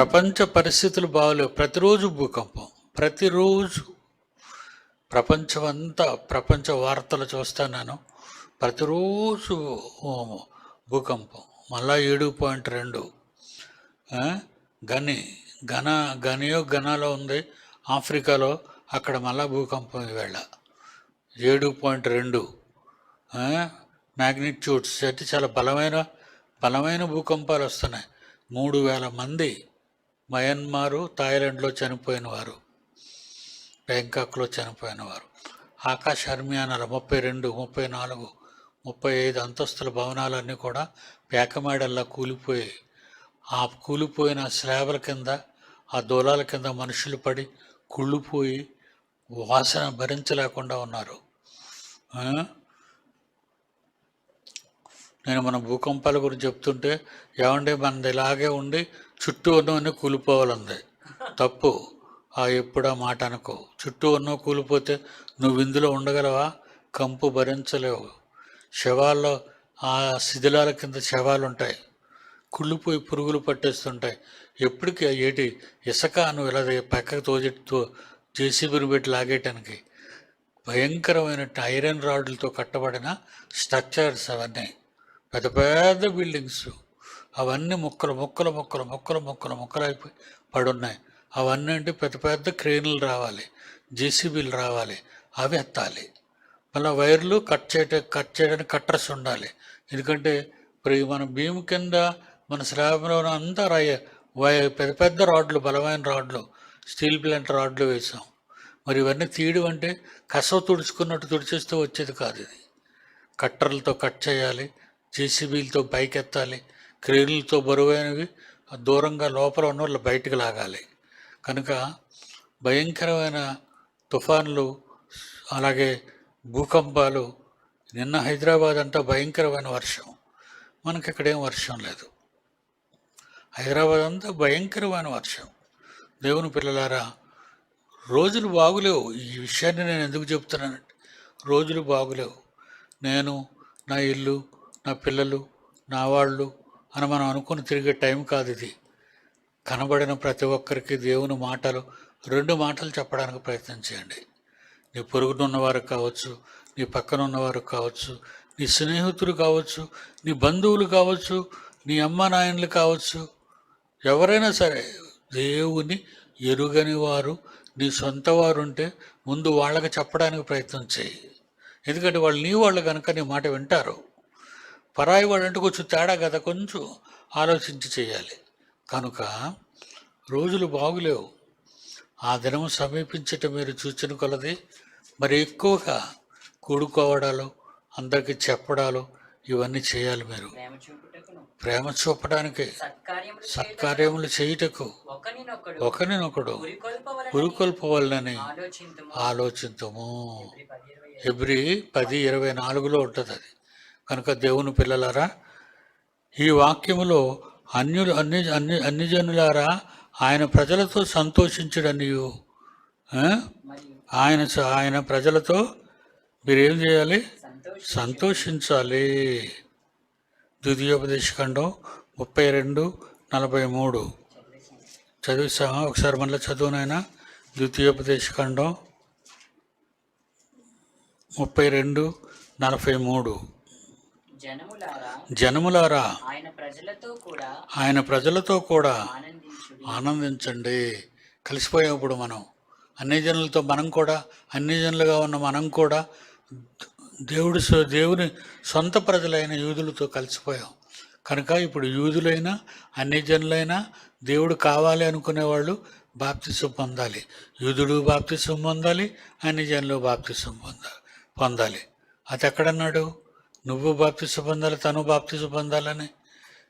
ప్రపంచ పరిస్థితులు బాగలేవు. ప్రతిరోజు భూకంపం ప్రతిరోజు ప్రపంచం అంతా ప్రపంచ వార్తలు చూస్తాను నేను. ప్రతిరోజు భూకంపం మళ్ళా ఏడు పాయింట్ రెండు. గని ఘన గనియో ఘనాలో ఉంది. ఆఫ్రికాలో అక్కడ మళ్ళా భూకంపం ఈవేళ ఏడు పాయింట్ రెండు. మ్యాగ్నిట్యూడ్స్ అయితే చాలా బలమైన బలమైన భూకంపాలు వస్తున్నాయి. మూడు వేల మంది మయన్మారు థాయిలాండ్లో చనిపోయిన వారు. బ్యాంకాక్లో చనిపోయిన వారు. ఆకాశ హర్మియానాల ముప్పై రెండు ముప్పై నాలుగు ముప్పై ఐదు అంతస్తుల భవనాలన్నీ కూడా పేకమేడల్లా కూలిపోయి ఆ కూలిపోయిన స్లాబ్ల కింద ఆ దూలాల కింద మనుషులు పడి కుళ్ళిపోయి వాసన భరించలేకుండా ఉన్నారు. నేను మన భూకంపాల గురించి చెప్తుంటే ఏమండి మనది ఇలాగే ఉండి చుట్టూ ఉన్నవన్నీ కూలిపోవాలంది తప్పు. ఆ ఎప్పుడా మాట అనుకో. చుట్టూ ఉన్నవి కూలిపోతే నువ్వు ఇందులో ఉండగలవా? కంపు భరించలేవు. శవాల్లో ఆ శిథిలాల కింద శవాలు ఉంటాయి కుళ్ళిపోయి పురుగులు పట్టేస్తుంటాయి. ఎప్పటికీ ఏటి ఇసక నువ్వు ఇలా పక్కకు తోజెట్టు జేసీబీని పెట్టి లాగేయటానికి భయంకరమైన ఐరన్ రాడ్లతో కట్టబడిన స్ట్రక్చర్స్ అవన్నీ. పెద్ద పెద్ద బిల్డింగ్స్. అవన్నీ ముక్కలు ముక్కలు ముక్కలు ముక్కలు ముక్కలు ముక్కలు అయిపోయి పడున్నాయి. అవన్నీ అంటే పెద్ద పెద్ద క్రేన్లు రావాలి జేసీబీలు రావాలి అవి ఎత్తాలి. మళ్ళీ వైర్లు కట్ చేయట కట్ చేయడానికి కట్టర్స్ ఉండాలి. ఎందుకంటే ఇప్పుడు మన భీమ్ కింద మన స్లాబ్లో అంతా రాయ వై పెద్ద పెద్ద రాడ్లు బలమైన రాడ్లు స్టీల్ ప్లాంట్ రాడ్లు వేసాం. మరి ఇవన్నీ తీయడం అంటే కసవ తుడుచుకున్నట్టు తుడిచేస్తే వచ్చేది కాదు ఇది. కట్టర్లతో కట్ చేయాలి జేసీబీలతో బైక్ ఎత్తాలి క్రీడలతో బరువైనవి దూరంగా లోపల ఉన్న వాళ్ళు బయటకు లాగాలి. కనుక భయంకరమైన తుఫాన్లు అలాగే భూకంపాలు నిన్న హైదరాబాద్ అంతా భయంకరమైన వర్షం. మనకి ఇక్కడేం వర్షం లేదు. హైదరాబాద్ అంతా భయంకరమైన వర్షం. దేవుని పిల్లలారా రోజులు బాగులేవు. ఈ విషయాన్ని నేను ఎందుకు చెప్తున్నానంటే రోజులు బాగులేవు. నేను నా ఇల్లు నా పిల్లలు నా వాళ్ళు అని మనం అనుకుని తిరిగే టైం కాదు ఇది. కనబడిన ప్రతి ఒక్కరికి దేవుని మాటలు రెండు మాటలు చెప్పడానికి ప్రయత్నం చేయండి. నీ పొరుగునున్నవారు కావచ్చు నీ పక్కన ఉన్నవారు కావచ్చు నీ స్నేహితులు కావచ్చు నీ బంధువులు కావచ్చు నీ అమ్మ నాయనలు కావచ్చు ఎవరైనా సరే దేవుని ఎరుగని వారు నీ సొంత వారు ఉంటే ముందు వాళ్ళకి చెప్పడానికి ప్రయత్నం చేయి. ఎందుకంటే వాళ్ళు నీ వాళ్ళు కనుక నీ మాట వింటారు. పరాయి వాళ్ళు అంటే కొంచెం తేడా కదా కొంచెం ఆలోచించి చేయాలి. కనుక రోజులు బాగులేవు. ఆ దినం సమీపించటం మీరు చూచిన కొలది. మరి ఎక్కువగా కూడుకోవడాలు అందరికీ చెప్పడాలు ఇవన్నీ చేయాలి మీరు. ప్రేమ చూపడానికి సత్కార్యములు చేయుటకు. ఒకరినొకడు ఆలోచింతుము. ఆలోచించము. ఎబ్రి పది ఇరవై నాలుగులో ఉంటుంది అది కనుక దేవుని పిల్లలారా ఈ వాక్యములో అన్యులు అన్ని అన్ని అన్ని జనులారా ఆయన ప్రజలతో సంతోషించడనియు ఆయన ఆయన ప్రజలతో మీరేం చేయాలి? సంతోషించాలి. ద్వితీయోపదేశఖండం ముప్పై రెండు నలభై మూడు. చదివిస్తామా ఒకసారి మళ్ళీ చదువునైనా ద్వితీయోపదేశఖండం ముప్పై రెండు నలభై మూడు. జనములారా ఆయన ప్రజలతో కూడా ఆయన ప్రజలతో కూడా ఆనందించుడి. ఆనందించండి. కలిసిపోయాం ఇప్పుడు మనం అన్ని జనులతో మనం కూడా అన్ని జనులుగా ఉన్న మనం కూడా దేవుడి దేవుని సొంత ప్రజలైన యూదులతో కలిసిపోయాం. కనుక ఇప్పుడు యూదులైనా అన్ని జనులైనా దేవుడు కావాలి అనుకునేవాళ్ళు బాప్తిసం పొందాలి. యూదుడు బాప్తిసం పొందాలి అన్ని జనులు బాప్తిసం పొందాలి పొందాలి. అది ఎక్కడన్నాడు? నువ్వు బాప్తిసు పొందాలి తను బాప్తిసు పొందాలని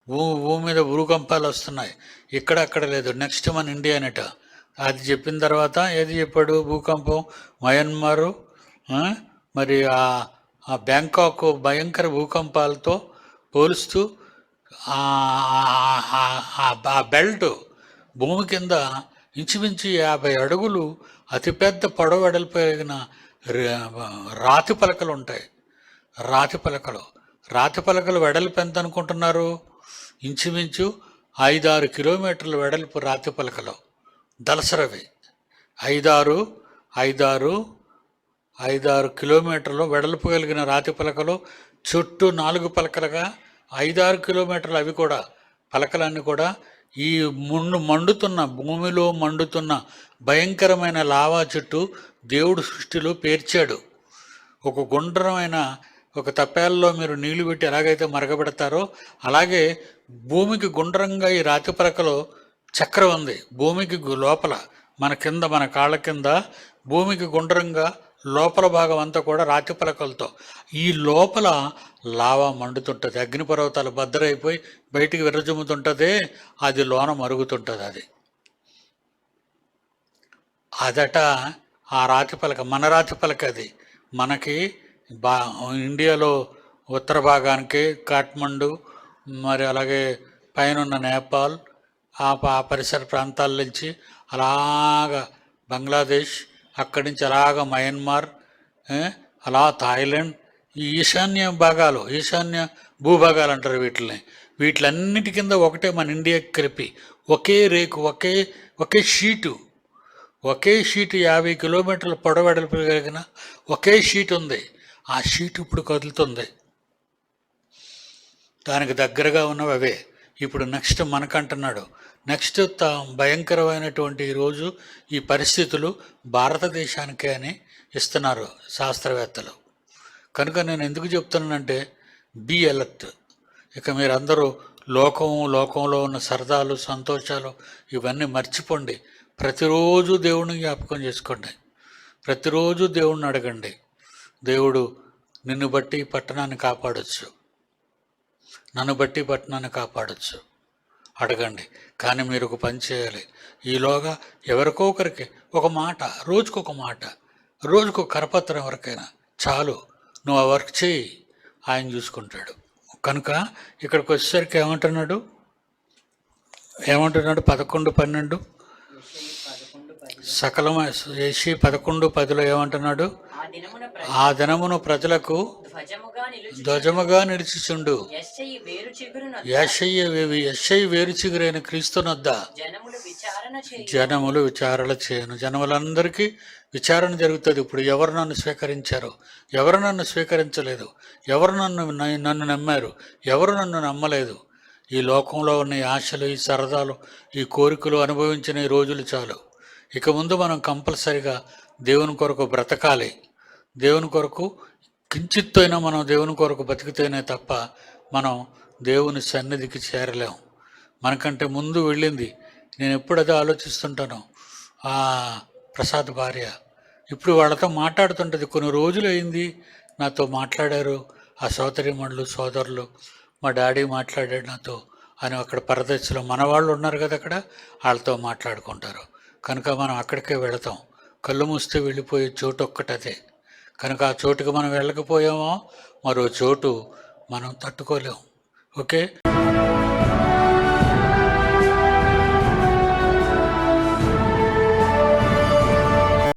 భూ భూమి మీద భూకంపాలు వస్తున్నాయి. ఇక్కడ అక్కడ లేదు. నెక్స్ట్ మన ఇండియా అనేట. అది చెప్పిన తర్వాత ఏది చెప్పాడు? భూకంపం మయన్మారు మరి ఆ బ్యాంకాక్ భయంకర భూకంపాలతో పోలుస్తూ ఆ- ఆ బెల్ట్ భూమి కింద ఇంచుమించు యాభై అడుగులు అతిపెద్ద పొడవు వెడల్పోయిన రాతి పలకలు ఉంటాయి. రాతి పలకలు. రాతి పలకలు వెడల్పు ఎంత అనుకుంటున్నారు? ఇంచుమించు ఐదారు కిలోమీటర్ల వెడల్పు రాతి పలకలు. దలసరవి ఐదారు ఐదారు ఐదారు కిలోమీటర్లు వెడల్పు కలిగిన రాతి పలకలు. చుట్టూ నాలుగు పలకలుగా ఐదారు కిలోమీటర్లు అవి కూడా పలకలన్నీ కూడా ఈ మండు మండుతున్న భూమిలో మండుతున్న భయంకరమైన లావా చుట్టూ దేవుడు సృష్టిలో పేర్చాడు. ఒక గుండ్రమైన ఒక తప్పేలలో మీరు నీళ్ళు పెట్టి ఎలాగైతే మరగబెడతారో అలాగే భూమికి గుండ్రంగా ఈ రాతి పలకలో చక్రం ఉంది. భూమికి గు- లోపల మన కింద మన కాళ్ళ కింద భూమికి గుండ్రంగా లోపల భాగం అంతా కూడా రాతి పలకలతో ఈ లోపల లావా మండుతుంటుంది. అగ్నిపర్వతాలు బద్దరైపోయి బయటికి విరజుమ్ముతుంటుంది అది లోన మరుగుతుంటుంది అది. అదట ఆ రాతి పలక మన రాతి పలక అది. మనకి బా ఇండియాలో ఉత్తర భాగానికి కాఠ్మండు మరి అలాగే పైన నేపాల్ ఆ ప- ఆ పరిసర ప్రాంతాల నుంచి అలాగా బంగ్లాదేశ్ అక్కడి నుంచి అలాగా మయన్మార్ అలా థాయిలాండ్ ఈ ఈశాన్య భాగాలు ఈశాన్య భూభాగాలు అంటారు వీటిని వీటిలన్నిటి కింద ఒకటే మన ఇండియా క్రిపి. ఒకే రేకు ఒకే ఒకే షీటు. ఒకే షీటు యాభై కిలోమీటర్ల పొడవెడల్పు కలిగిన ఒకే షీట్ ఉంది. ఆ షీట్ ఇప్పుడు కదులుతుంది. దానికి దగ్గరగా ఉన్నవి అవే. ఇప్పుడు నెక్స్ట్ మనకంటున్నాడు. నెక్స్ట్ త భయంకరమైనటువంటి ఈరోజు ఈ పరిస్థితులు భారతదేశానికే అని ఇస్తున్నారు శాస్త్రవేత్తలు. కనుక నేను ఎందుకు చెప్తున్నానంటే బీ అలర్ట్ ఇక మీరందరూ లోకం లోకంలో ఉన్న సరదాలు సంతోషాలు ఇవన్నీ మర్చిపోండి. ప్రతిరోజు దేవుడిని జ్ఞాపకం చేసుకోండి. ప్రతిరోజు దేవుణ్ణి అడగండి. దేవుడు నిన్ను బట్టి పట్టణాన్ని కాపాడొచ్చు. నన్ను బట్టి పట్టణాన్ని కాపాడొచ్చు. అడగండి కానీ మీరు ఒక పని చేయాలి. ఈలోగా ఎవరికో ఒకరికి ఒక మాట రోజుకొక మాట రోజుకు కరపత్రం ఎవరికైనా చాలు. నువ్వు ఆ వర్క్ చేయి. ఆయన చూసుకుంటాడు. కనుక ఇక్కడికి వచ్చేసరికి ఏమంటున్నాడు? ఏమంటున్నాడు? పదకొండు పన్నెండు? సకలం పదకొండు సకలమ పదకొండు పదిలో ఏమంటున్నాడు? ఆ దినమున ప్రజలకు ధ్వజముగా నిలుచు ధ్వజముగా నిలిచిచుండు. యెషయి వేరు చిగురున యశయ్య వేరు చిగురైన క్రీస్తునొద్ద. జనములు విచారణ చేయి జనములు విచారణ చేయను. జనములందరికీ విచారణ జరుగుతుంది. ఇప్పుడు ఎవరు నన్ను స్వీకరించారు? ఎవరు నన్ను స్వీకరించలేదు? ఎవరు నన్ను నన్ను నమ్మారు? ఎవరు నన్ను నమ్మలేదు? ఈ లోకంలో ఉన్న ఈ ఆశలు ఈ సరదాలు ఈ కోరికలు అనుభవించిన ఈ రోజులు చాలు. ఇక ముందు మనం కంపల్సరిగా దేవుని కొరకు బ్రతకాలి. దేవుని కొరకు కించిత్తైనా మనం దేవుని కొరకు బతికితేనే తప్ప మనం దేవుని సన్నిధికి చేరలేం. మనకంటే ముందు వెళ్ళింది. నేను ఎప్పుడు అదే ఆలోచిస్తుంటాను ఆ ప్రసాద్ భార్య. ఇప్పుడు వాళ్ళతో మాట్లాడుతుంటుంది. కొన్ని రోజులు అయింది నాతో మాట్లాడారు. ఆ సోదరిమణులు సోదరులు మా డాడీ మాట్లాడాడు నాతో. అని అక్కడ పరదశలో మన వాళ్ళు ఉన్నారు కదా అక్కడ వాళ్ళతో మాట్లాడుకుంటారు. కనుక మనం అక్కడికే వెళతాం. కళ్ళు మూస్తే వెళ్ళిపోయే చోటు ఒక్కటదే కనుక ఆ చోటుకి మనం వెళ్ళకపోయామో మరో చోటు మనం తట్టుకోలేము ఓకే?